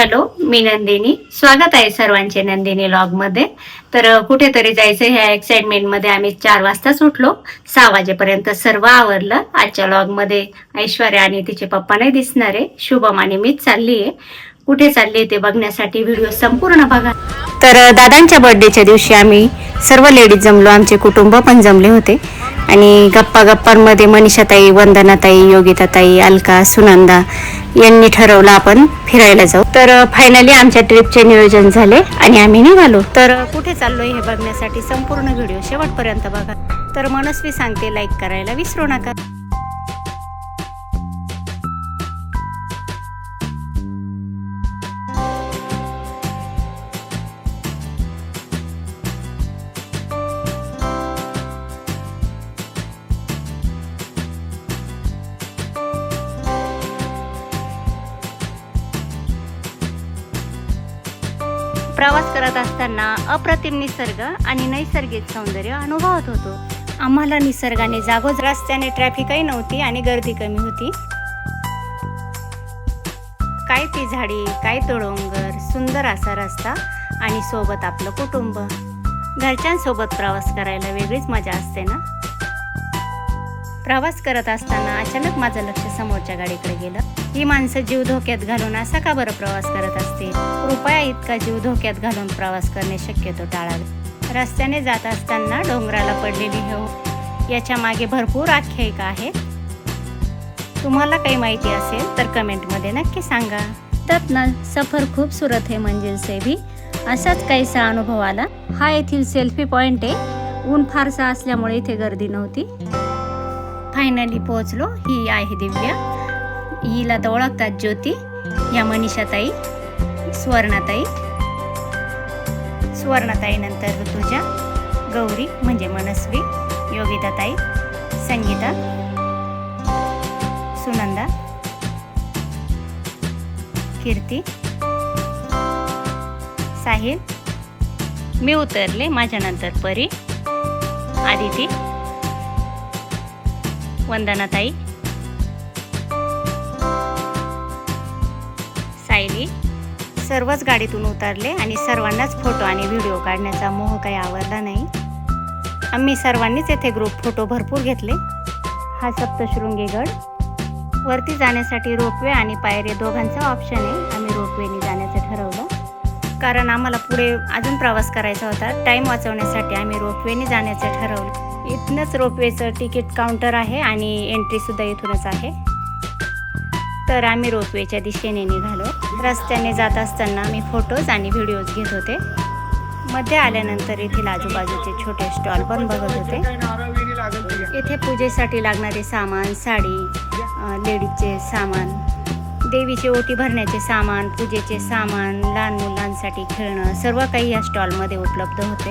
Hello मी नंदिनी. स्वागत आहे सर्वांचे नंदिनी लॉगमध्ये. तर कुठेतरी जायचं ह्या एक्साइटमेंटमध्ये आम्ही चार वाजताच उठलो. सहा वाजेपर्यंत सर्व आवरलं. आजच्या लॉगमध्ये ऐश्वर्या आणि तिचे पप्पा नाही दिसणार आहे. शुभम आणि मीच चालली आहे. कुठे चालली ते बघण्यासाठी व्हिडिओ संपूर्ण बघा. तर दादांच्या बर्थडेच्या दिवशी आम्ही सर्व लेडीज जमलो. आमचे कुटुंब पण जमले होते. आणि गप्पा गप्पांमध्ये मनीषाताई वंदनाताई योगिताताई अलका सुनंदा यांनी ठरवलं आपण फिरायला जाऊ. तर फायनली आमच्या ट्रिपचे नियोजन झाले आणि आम्ही निघालो. तर कुठे चाललोय हे बघण्यासाठी संपूर्ण व्हिडिओ शेवटपर्यंत बघा. तर मनस्वी सांगते लाईक करायला विसरू नका. प्रवास करत असताना अप्रतिम निसर्ग आणि नैसर्गिक सौंदर्य अनुभवत होतो. आम्हाला निसर्गाने जागोज रस्त्याने ट्रॅफिकही नव्हती आणि गर्दी कमी होती. काय ती झाडी काय तो डोंगर सुंदर असा रस्ता आणि सोबत आपलं कुटुंब. घरच्यांसोबत प्रवास करायला वेगळीच मजा असते ना? प्रवास करत असताना अचानक माझं लक्ष समोरच्या गाडीकडे गेलं. ही माणसं जीव धोक्यात घालून असा का बरं प्रवास करत असतील? कृपया इतका जीव धोक्यात घालून प्रवास करणे शक्यतो टाळावे. रस्त्याने जात असताना डोंगराला पडलेली हो- याच्या मागे भरपूर आख्यायिका आहे तुम्हाला काही माहिती असेल तर कमेंटमध्ये नक्की सांगा. त्यात ना सफर खूपसूरत है मंजिल से भी असाच काहीसा अनुभव आला. हा येथील सेल्फी पॉइंट आहे. ऊन फारसा असल्यामुळे इथे गर्दी नव्हती. फायनली पोहोचलो. ही आहे दिव्या. हिला तर ओळखतात ज्योती या मनीषाताई स्वर्णाताई. स्वर्णाताईनंतर ऋतुजा गौरी म्हणजे मनस्वी योगिताताई संगीता सुनंदा कीर्ती साहिल. मी उतरले माझ्यानंतर परी आदिती वंदनाताई सायली. सर्वच गाडीतून उतरले आणि सर्वांनाच फोटो आणि व्हिडिओ काढण्याचा मोह काही आवडला नाही. आम्ही सर्वांनीच येथे ग्रुप फोटो भरपूर घेतले. हा सप्तशृंगी गड वरती जाण्यासाठी रोपवे आणि पायरे दोघांचा ऑप्शन आहे. आम्ही रोपवेने जाण्याचं ठरवलं. कारण आम्हाला पुढे अजून प्रवास करायचा होता. टाईम वाचवण्यासाठी आम्ही रोपवेने जाण्याचं ठरवलं. इथनंच रोपवेचं तिकीट काउंटर आहे आणि एंट्रीसुद्धा इथूनच आहे. तर आम्ही रोपवेच्या दिशेने निघालो. रस्त्याने जात असताना मी फोटोज आणि व्हिडिओज घेत होते. मध्ये आल्यानंतर येथील आजूबाजूचे छोटे स्टॉल पण बघत होते. येथे पूजेसाठी लागणारे सामान साडी लेडीजचे सामान देवीचे ओटी भरण्याचे सामान पूजेचे सामान लहान मुलांसाठी खेळणं सर्व काही या स्टॉलमध्ये उपलब्ध होते.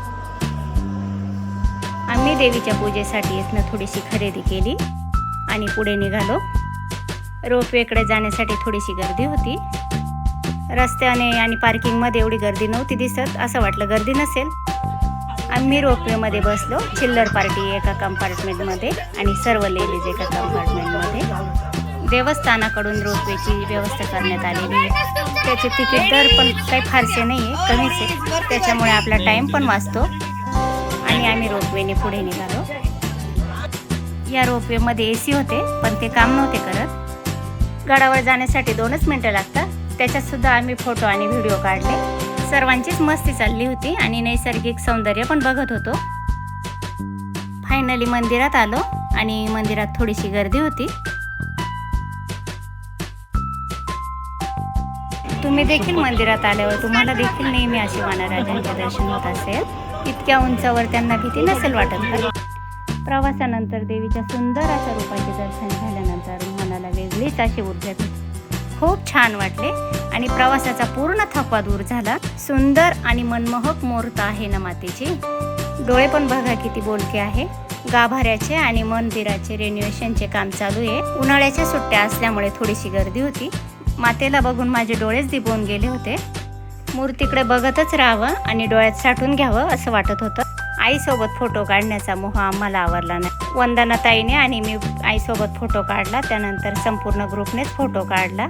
आम्ही देवीच्या पूजेसाठी इथनं थोडीशी खरेदी केली आणि पुढे निघालो. रोपवेकडे जाण्यासाठी थोडीशी गर्दी होती. रस्त्याने आणि पार्किंगमध्ये एवढी गर्दी नव्हती दिसत असं वाटलं गर्दी नसेल. आम्ही रोपवेमध्ये बसलो चिल्लर पार्टी एका कंपार्टमेंटमध्ये आणि सर्व लेडीज एका कंपार्टमेंटमध्ये देवस्थानाकडून रोपवेची व्यवस्था करण्यात आलेली आहे. त्याचे तिकीट दर पण काही फारसे नाही आहे कमीच आहे. त्याच्यामुळे आपला टाईम पण वाचतो. आणि आम्ही रोपवेने पुढे निघालो. या रोपवेमध्ये ए सी होते पण ते काम नव्हते करत. गडावर जाण्यासाठी दोनच मिनटं लागतात. त्याच्यातसुद्धा आम्ही फोटो आणि व्हिडिओ काढले. सर्वांचीच मस्ती चालली होती आणि नैसर्गिक सौंदर्य पण बघत होतो. फायनली मंदिरात आलो आणि मंदिरात थोडीशी गर्दी होती. तुम्ही देखील मंदिरात आल्यावर तुम्हाला देखील नेहमी अशी वानराजांचे दर्शन होत असेल. इतक्या उंचावर त्यांना भीती नसेल वाटत प्रवासानंतर देवीच्या सुंदर अशा रूपाचे दर्शन झाल्यानंतर मनाला वेगळीच अशी ऊर्जा खूप छान वाटले आणि प्रवासाचा पूर्ण थकवा दूर झाला. सुंदर आणि मनमोहक मूर्त आहे ना मातेची डोळे पण बघा किती बोलके आहे. गाभाऱ्याचे आणि मंदिराचे रेन्युएशनचे काम चालू आहे. उन्हाळ्याच्या सुट्ट्या असल्यामुळे थोडीशी गर्दी होती. मातेला बघून माझे डोळेच दिपवून गेले होते. मूर्तीकडे बघतच राहावं आणि डोळ्यात साठून घ्यावं असं वाटत होतं. आईसोबत फोटो काढण्याचा मोह आम्हाला आवरला नाही. वंदनाताईने आणि मी आईसोबत फोटो काढला त्यानंतर संपूर्ण ग्रुपनेच फोटो काढला.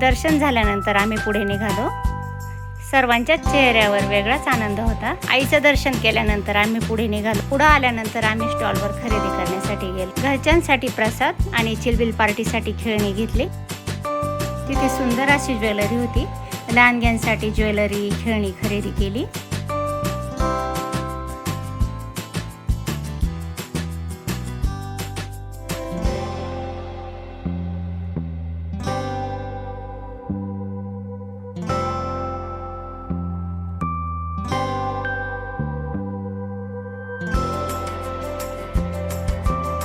दर्शन झाल्यानंतर आम्ही पुढे निघालो. सर्वांच्याच चेहऱ्यावर वेगळाच आनंद होता. आईचं दर्शन केल्यानंतर आम्ही पुढे निघालो. पुढे आल्यानंतर आम्ही स्टॉलवर खरेदी करण्यासाठी गेलो. घरच्यांसाठी प्रसाद आणि चिलबिल पार्टीसाठी खेळणी घेतली. तिथे सुंदर अशी ज्वेलरी होती. लहानग्यांसाठी ज्वेलरी खेळणी खरेदी केली.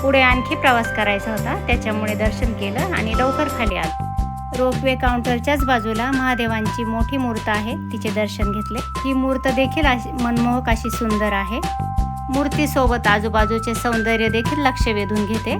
पुढे आणखी प्रवास करायचा होता त्याच्यामुळे दर्शन केलं आणि लवकर खाली आलो. रोपवे काउंटरच्याच बाजूला महादेवांची मोठी मूर्त आहे तिचे दर्शन घेतले. ही मूर्त देखील अशी मनमोहक अशी सुंदर आहे. मूर्तीसोबत आजूबाजूचे सौंदर्य देखील लक्ष वेधून घेते.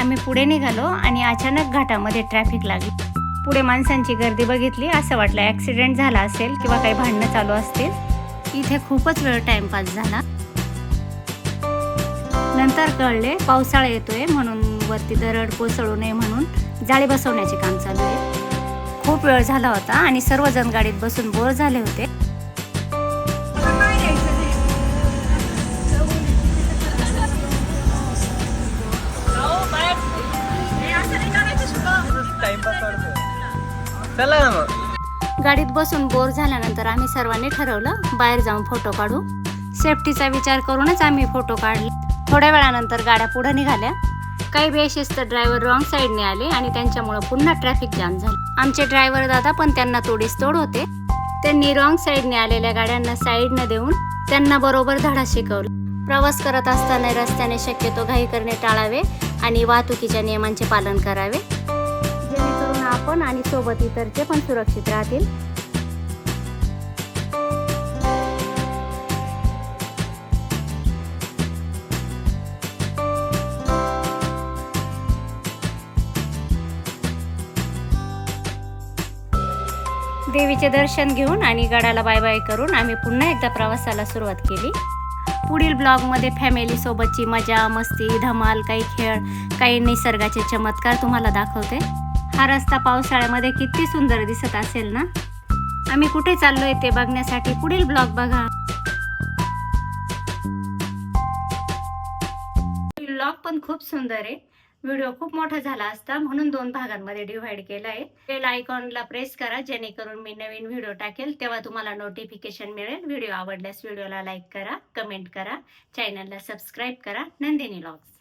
आम्ही पुढे निघालो आणि अचानक घाटामध्ये ट्रॅफिक लागली. पुढे माणसांची गर्दी बघितली असं वाटलं ॲक्सिडेंट झाला असेल किंवा काही भांडणं चालू असतील. इथे खूपच वेळ टाइमपास झाला. नंतर कळले पावसाळा येतोय म्हणून वरती दरड कोसळू नये म्हणून जाळी बसवण्याचे काम चालू आहे. खूप वेळ झाला होता आणि सर्वजण गाडीत बसून बोर झाले होते. चला ना मग. गाडीत बसून बोर झाल्यानंतर आम्ही सर्वांनी ठरवलं बाहेर जाऊन फोटो काढू. सेफ्टीचा विचार करूनच आम्ही फोटो काढले. थोड्या वेळानंतर गाड्या पुढे निघाल्या. काही बेशिस्त ड्रायव्हर रॉंग साईडने आले आणि त्यांच्यामुळे पुन्हा ट्रॅफिक जाम झाले. आमचे ड्रायव्हर दादा पण त्यांना तोडीस तोड होते. त्यांनी रॉंग साईडने आलेल्या गाड्यांना साईडनं देऊन त्यांना बरोबर धडा शिकवला. प्रवास करत असताना रस्त्याने शक्यतो घाई करणे टाळावे आणि वाहतुकीच्या नियमांचे पालन करावे. आपण आणि सोबत इतरचे पण सुरक्षित राहतील. देवीचे दर्शन घेऊन आणि गडाला बाय बाय करून आम्ही पुन्हा एकदा प्रवासाला सुरुवात केली. पुढील ब्लॉगमध्ये फॅमिली सोबतची मजा मस्ती धमाल काही खेळ काही निसर्गाचे चमत्कार तुम्हाला दाखवते. हा रस्ता पावसाळ्यामध्ये किती सुंदर दिसत असेल ना? आम्ही कुठे चाललोय ते बघण्यासाठी पुढील ब्लॉग बघा. ब्लॉग पण खूप सुंदर आहे. व्हिडिओ खूप मोठा झाला असता म्हणून दोन भागांमध्ये डिव्हाइड केला आहे बेल आयकॉनला प्रेस करा जेणेकरून मी नवीन व्हिडिओ टाकेल तेव्हा तुम्हाला नोटिफिकेशन मिळेल. व्हिडिओ आवडल्यास व्हिडिओला लाईक करा कमेंट करा. चॅनलला सबस्क्राईब करा. नंदिनी लॉग्स